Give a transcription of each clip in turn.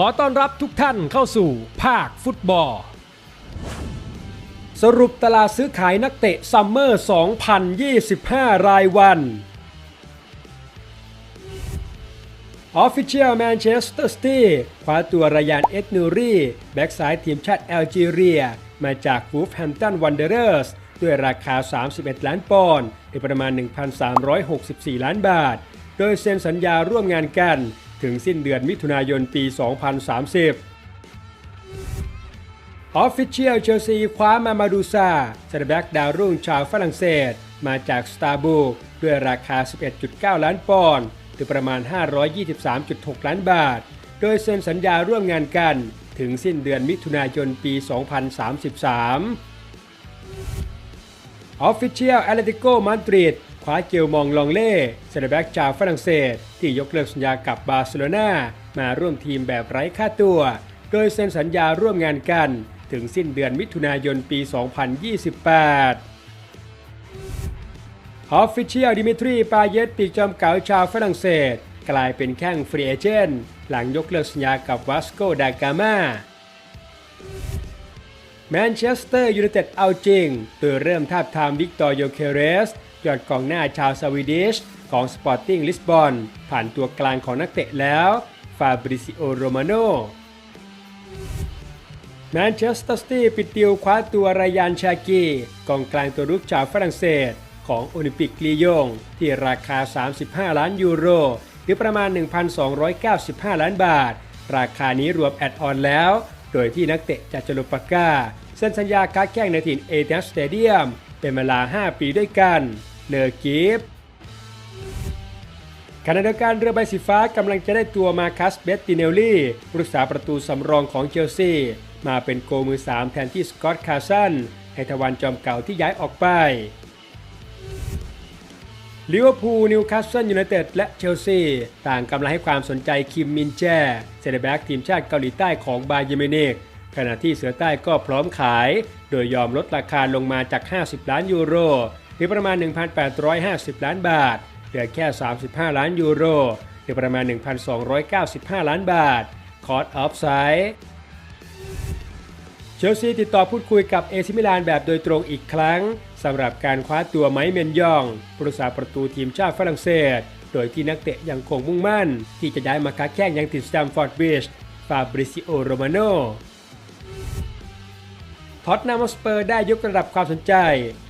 ขอต้อนรับทุกท่านเข้าสู่ภาคฟุตบอล สรุปตลาดซื้อขายนักเตะซัมเมอร์ 2025 รายวันออฟฟิเชียลแมนเชสเตอร์ซิตี้คว้าตัวรายานเอ็ดนูรีแบ็กซ้ายทีมชาติแอลจีเรีย มาจากวูฟแฮมตันวันเดอร์เรสด้วยราคา 31 ล้านปอนด์หรือประมาณ 1,364 ล้านบาท โดยเซ็นสัญญาร่วมงานกัน ถึงสิ้นเดือนมิถุนายนปี 2030ออฟฟิเชียลเชลซีคว้ามามาดูซาเซนแบ็กดาวรุ่งชาวฝรั่งเศส มาจากสตาร์บุกด้วยราคา 11.9 ล้านปอนด์หรือประมาณ 523.6 ล้านบาท โดยเซ็นสัญญาร่วมงานกันถึงสิ้นเดือนมิถุนายนปี 2033ออฟ ฟิเชียลแอตเลติโกมาดริดคว้าเกลมองลองเล่เซนแบ็กชาวฝรั่งเศส ที่ยกเลิกสัญญากับบาร์เซโลนามาร่วมทีมแบบไร้ค่าตัว โดยเซ็นสัญญาร่วมงานกัน ถึงสิ้นเดือนมิถุนายนปี 2028 ออฟฟิเชียลดิมิทรีปาเยตปีกจอมเก๋าชาวฝรั่งเศส กลายเป็นแข้งฟรีเอเจนต์หลังยกเลิกสัญญากับวัสโกดากามาแมนเชสเตอร์ยูไนเต็ดเอาจริง โดยเริ่มทาบทามวิกตอร์โยเคเรส ยอดกองหน้าชาวสวีดิชของสปอร์ติ้งลิสบอนผ่านตัวกลางของนักเตะแล้วฟาบริซิโอโรมาโนแมนเชสเตอร์ซิตี้ปิดดีลคว้าตัวรายานชากีกองกลางตัวรุกชาวฝรั่งเศส ของโอลิมปิกลียง ที่ราคา 35 ล้านยูโร หรือประมาณ 1,295 ล้านบาท ราคานี้รวมแอดออนแล้ว โดยที่นักเตะจากจลปากาเซ็นสัญญาค้าแข่งในถิ่นเอเธนสเตเดียม เป็นเวลา 5 ปีด้วยกัน เลอกิฟขณะเดียวกันเรือใบสีฟ้ากำลังจะได้ตัวมาคัสเบตติเนลลี่ผู้รักษาประตูสำรองของเชลซี มาเป็นโกมือ 3 แทนที่สกอตต์คาร์สันให้ทวันจอมเก่าที่ย้ายออกไปลิเวอร์พูลนิวคาสเซิลยูไนเต็ดและเชลซี ต่างกำลังให้ความสนใจคิมมินแจเซนเตอร์แบ็กทีมชาติเกาหลีใต้ของบาเยร์เมนิกขณะที่เสือใต้ก็พร้อมขาย โดยยอมลดราคาลงมาจาก 50 ล้านยูโร หรือประมาณ 1,850 ล้านบาท เหลือแค่ 35 ล้านยูโร หรือประมาณ 1,295 ล้านบาท คอร์ดออฟไซด์เชลซีติดต่อพูดคุยกับเอซิมิลานแบบโดยตรงอีกครั้งสำหรับการคว้าตัวไมค์เมนยองผู้รักษาประตูทีมชาติฝรั่งเศส โดยที่นักเตะยังคงมุ่งมั่น ที่จะย้ายมาค้าแข่งยังติดสแตมฟอร์ดบริดจ์ฟาบริซิโอโรมาโน ท็อตนามสเปอร์ได้ยกระดับความสนใจ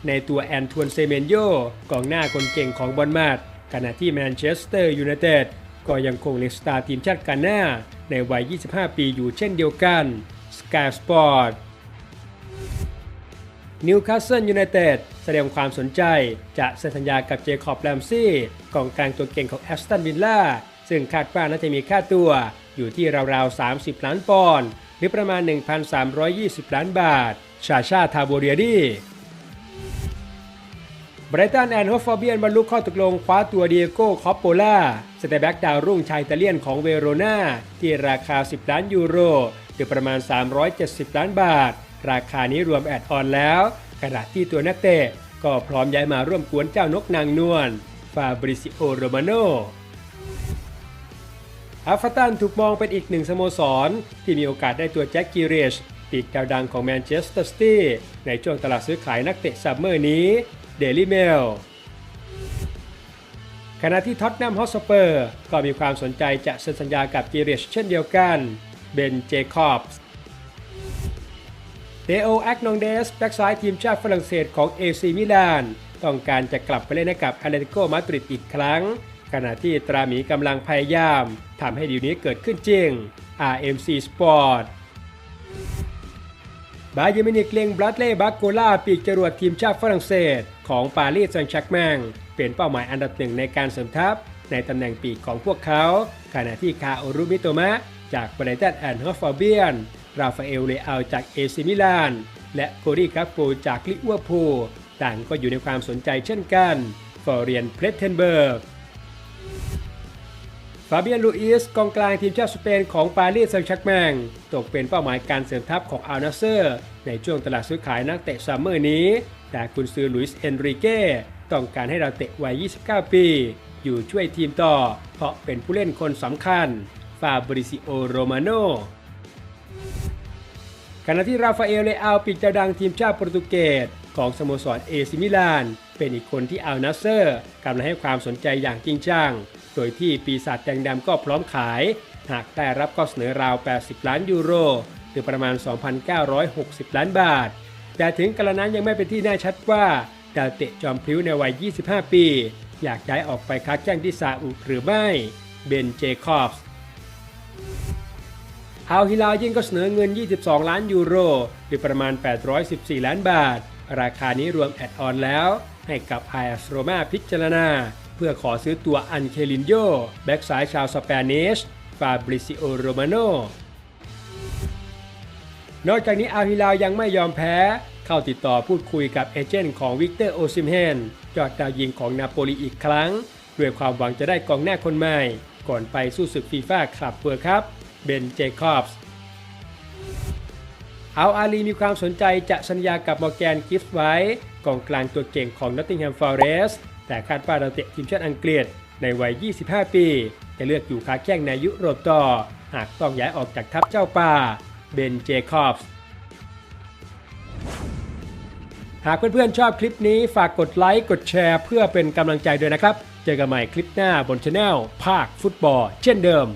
ในตัวแอนทวนเซเมนโยกองหน้าคนเก่งของบอลมาดขณะที่แมนเชสเตอร์ยูไนเต็ดก็ยังคงเล็งสตาร์ทีมชาติกาหน้า ในวัย 25 ปีอยู่เช่นเดียวกันสกายสปอร์ตนิวคาสเซิลยูไนเต็ดแสดงความสนใจจะเซ็นสัญญากับเจคอบแรมซี่กองกลางตัวเก่งของแอสตันวิลล่าซึ่งคาดว่าน่าจะมีค่าตัวอยู่ที่ราวๆ 30 ล้านปอนด์หรือประมาณ 1,320 ล้านบาท ชาชาทาโบเรียดีไบรตันแอนด์โฮฟอร์เบียนบรรลุข้อตกลงคว้าตัวเดียโก้คอปโปล่าสเตแบ็กดาวรุ่งชายอิตาเลียนของเวโรนาที่ราคา 10 ล้านยูโรหรือประมาณ 370 ล้านบาท ราคานี้รวมแอดออนแล้ว ขณะที่ตัวนักเตะก็พร้อมย้ายมาร่วมกวนเจ้านกนางนวลฟาบริซิโอโรมาโนอัฟตันถูกมองเป็นอีกหนึ่งสโมสร ที่มีโอกาสได้ตัวแจ็คกิเรช ปีกดาวดังของแมนเชสเตอร์ซิตี้ในช่วงตลาดซื้อขายนักเตะซัมเมอร์นี้เดลี่เมลขณะที่ท็อตแนมฮอสเปอร์ ก็มีความสนใจจะเซ็นสัญญากับกิเรชเช่นเดียวกันเบนเจคอบส์เดโอแอกนองเดส แบ็กซ้ายทีมชาติฝรั่งเศสของเอซีมิลาน ต้องการจะกลับไปเล่นให้กับแอตเลติโกมาดริดอีกครั้ง ขณะที่ตราหมีกำลังพยายามทำให้ดีลนี้เกิดขึ้นจริง RMC Sport บาเยมินิกเลงบลัดเล่บักโกล่าปีกจรวดทีมชาติฝรั่งเศส ของปารีสแซงต์แชร์กแมงเป็นเป้าหมายอันดับหนึ่งในการเสริมทัพ ในตำแหน่งปีกของพวกเขา ขณะที่คาโอรุมิโตมะ จากบรตันแอนด์ฮอฟฟอร์เบียน ราฟาเอลเลอาจากเอซิมิลาน และโคดีคาโปจากลิเวอร์พูลต่างก็อยู่ในความสนใจเช่นกันฟอร์เรียนเพลเทนเบิร์ก ฟาเบียนลูอิสกองกลางทีมชาติสเปนของปารีสแซงต์แชร์กแมงตกเป็นเป้าหมายการเสริมทัพของอัลนาเซอร์ ในช่วงตลาดซื้อขายนักเตะซัมเมอร์นี้ แต่กุนซือลุยส์เอนริเก้ต้องการให้เราเตะวัย 29 ปี อยู่ช่วยทีมต่อ เพราะเป็นผู้เล่นคนสำคัญ ฟาบริซิโอ โรมาโนขณะที่ราฟาเอลเลอาปีกเจ้าดังทีมชาติโปรตุเกสของสโมสรเอซิมิลาน เป็นอีกคนที่อัลนัสเซอร์กำลังให้ความสนใจอย่างจริงจัง โดยที่ปีศาจแดงดำก็พร้อมขาย หากได้รับก็เสนอราว 80 ล้านยูโร หรือประมาณ 2,960 ล้านบาท แต่ถึงกระนั้นยังไม่เป็นที่แน่ชัดว่าดาวเตะจอมพลิ้วในวัย 25 ปี อยากย้ายออกไปค้าแข้งที่ซาอุหรือไม่เบนเจคอบส์อัลฮิลาลยิ่งก็เสนอเงิน 22 ล้านยูโร หรือประมาณ 814 ล้านบาท ราคานี้รวมแอดออนแล้ว ให้กับไออ s โรมาพิจารณา เพื่อขอซื้อตัวอันเคลินโยแบ็กซ้ายชาวสเปนิชฟาบริซิโอโรมาโนนอกจากนี้อัลฮิลาลยังไม่ยอมแพ้ เข้าติดต่อพูดคุยกับเอเจนต์ของวิกเตอร์โอซิมเฮนยอดดาวยิงของนาโปลีอีกครั้ง ด้วยความหวังจะได้กองหน้าคนใหม่ ก่อนไปสู้ศึกฟีฟ่าคลับเวิร์ครับเบนเจคอบส์เอาอาลีมีความสนใจจะสัญญากับมอร์แกนกิฟส์ไว้กองกลางตัวเก่งของนอตติงแฮมฟอเรสต์ แต่คาดว่าดาวเตะทีมชาติอังกฤษในวัย 25 ปี จะเลือกอยู่ค้าแข้งในยุโรปต่อ หากต้องย้ายออกจากทัพเจ้าป่าเบนเจคอบส์หากเพื่อนๆชอบคลิปนี้ฝากกดไลค์กดแชร์เพื่อเป็นกำลังใจด้วยนะครับ เจอกันใหม่คลิปหน้าบนช anel ภาคฟุตบอลเช่นเดิม